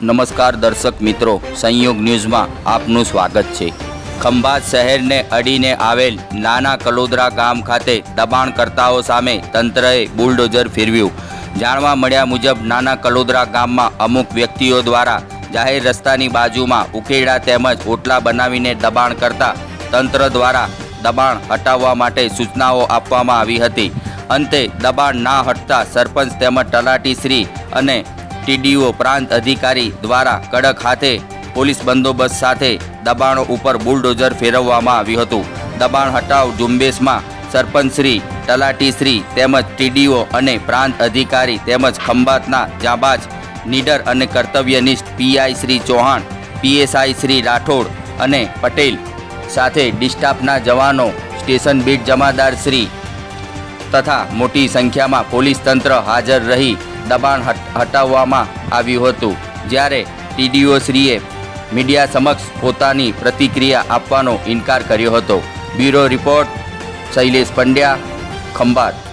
નમસ્કાર દર્શક મિત્રો, સંયોગ ન્યૂઝમાં આપનું સ્વાગત છે. ખંભાત શહેરને અડીને આવેલ નાના કલોદરા ગામ ખાતે દબાણકર્તાઓ સામે તંત્રએ બુલડોઝર ફેરવ્યું. જાણવા મળ્યા મુજબ, નાના કલોદરા ગામમાં અમુક વ્યક્તિઓ દ્વારા જાહેર રસ્તાની બાજુમાં ઉકેડા તેમજ ઓટલા બનાવીને દબાણ કરતા તંત્ર દ્વારા દબાણ હટાવવા માટે સૂચનાઓ આપવામાં આવી હતી. અંતે દબાણ ના હટતા સરપંચ તેમજ તલાટીશ્રી અને ટીડીઓ પ્રાંત અધિકારી દ્વારા કડક હાથે પોલીસ બંદોબસ્ત સાથે દબાણો ઉપર બુલડોઝર ફેરવવામાં આવ્યું હતું. દબાણ હટાવ ઝુંબેશમાં સરપંચશ્રી તલાટીશ્રી તેમજ ટીડીઓ અને પ્રાંત અધિકારી તેમજ ખંભાતના જાબાજ, નીડર અને કર્તવ્યનિષ્ઠ પીઆઈ શ્રી ચૌહાણ, પીએસઆઈ શ્રી રાઠોડ અને પટેલ સાથે ડિસ્ટાફના જવાનો, સ્ટેશન બીટ જમાદાર શ્રી તથા મોટી સંખ્યામાં પોલીસ તંત્ર હાજર રહી દબાણ હટાવવામાં આવ્યું હતું. જ્યારે ટીડીઓ શ્રીએ મીડિયા સમક્ષ પોતાની પ્રતિક્રિયા આપવાનો ઇનકાર કર્યો હતો. Bureau report, Shailesh Pandya, Khambhat.